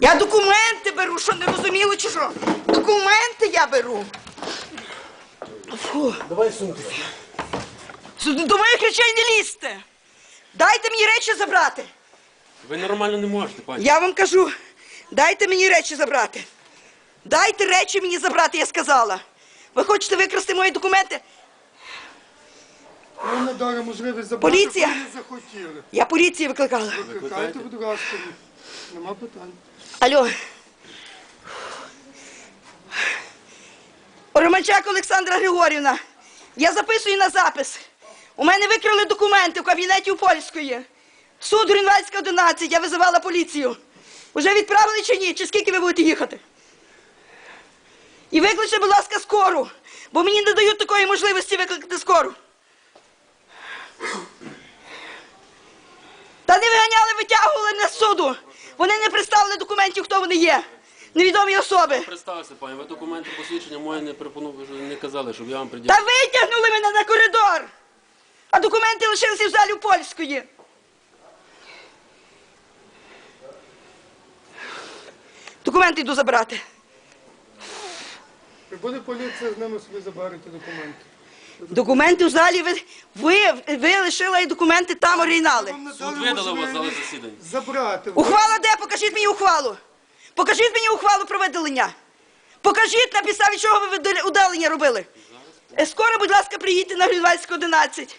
Я документи беру, що не розуміло чи що? Документи я беру. Фу. Давай сумки. До моїх речей не лізьте. Дайте мені речі забрати. Ви нормально не можете, пані. Я вам кажу, дайте мені речі забрати. Дайте речі мені забрати, я сказала. Ви хочете викрасти мої документи? Ви не дали можливість забрати, Поліція! коли не захотіли. Я поліцію викликала. Викликайте, будь ласка. Нема питань. Алло. Романчак Олександра Григорівна. Я записую на запис. У мене викрали документи в кабінеті у польської. Суд Гринвальська 11. Я визивала поліцію. Уже відправили чи ні? Чи скільки ви будете їхати? І викличте, будь ласка, скору, бо мені не дають такої можливості викликати скору. Та не виганяли, витягували на суду. Вони не представили документів, хто вони є. Невідомі особи. Представся, пані, ви документи посвідчення моє не пропонували, не казали, щоб я вам Та витягнули мене на коридор. А документи лишилися в залі у польської. Документи йду забирати. Прибуде поліція, з ними собі заберете документи. Документи в залі ви, ви, ви лишили і документи там оригінали. Вам Суд дали видали вас зали можливість засідань. Забрати. Ухвала де? Покажіть мені ухвалу. Покажіть мені ухвалу про видалення. Покажіть, на підставі чого ви видали- удалення робили. Е, Скоро, будь ласка, приїдьте на Гринвальську 11.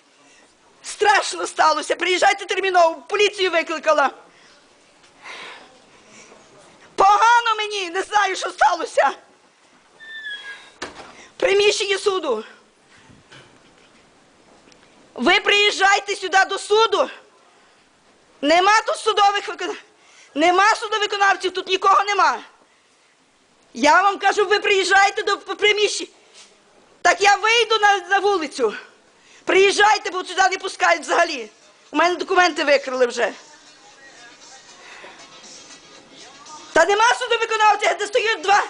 Страшно сталося. Приїжджайте терміново. Поліцію викликала. Погано мені, не знаю, що сталося. Приміщення суду. Ви приїжджайте сюди до суду. Нема тут судових виконавців. Нема судовиконавців, тут нікого нема. Я вам кажу, ви приїжджайте до приміщення. Так я вийду на, на вулицю. Приїжджайте, бо сюди не пускають взагалі. У мене документи викрили вже. Та нема судовиконавців, де стоять два.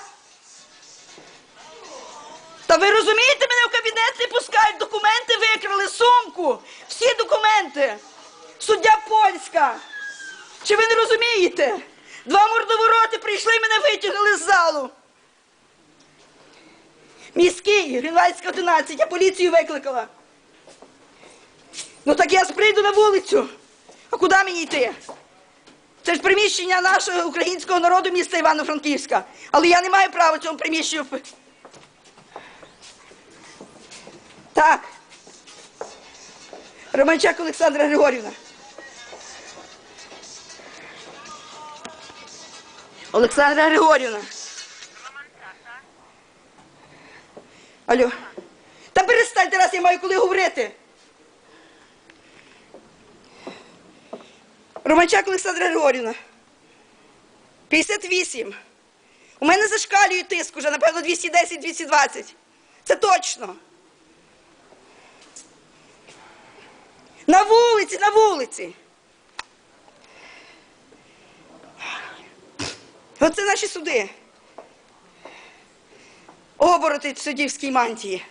Та ви розумієте, кабінет не пускають, документи викрили, сумку, всі документи. Суддя польська. Чи ви не розумієте? Два мордовороти прийшли, мене витягнули з залу. Міський, Гринвальська 11, я поліцію викликала. Ну так я прийду на вулицю. А куди мені йти? Це ж приміщення нашого українського народу міста Івано-Франківська. Але я не маю права цьому приміщенню. Так. Романчак Олександра Григорівна. Олександра Григорівна. Алло. Та перестаньте раз, я маю коли говорити. Романчак Олександра Григорівна. 58. У мене зашкалює тиск уже, напевно, 210-220. Це точно. На вулиці, на вулиці. Оце наші суди. Обороти суддівській мантії.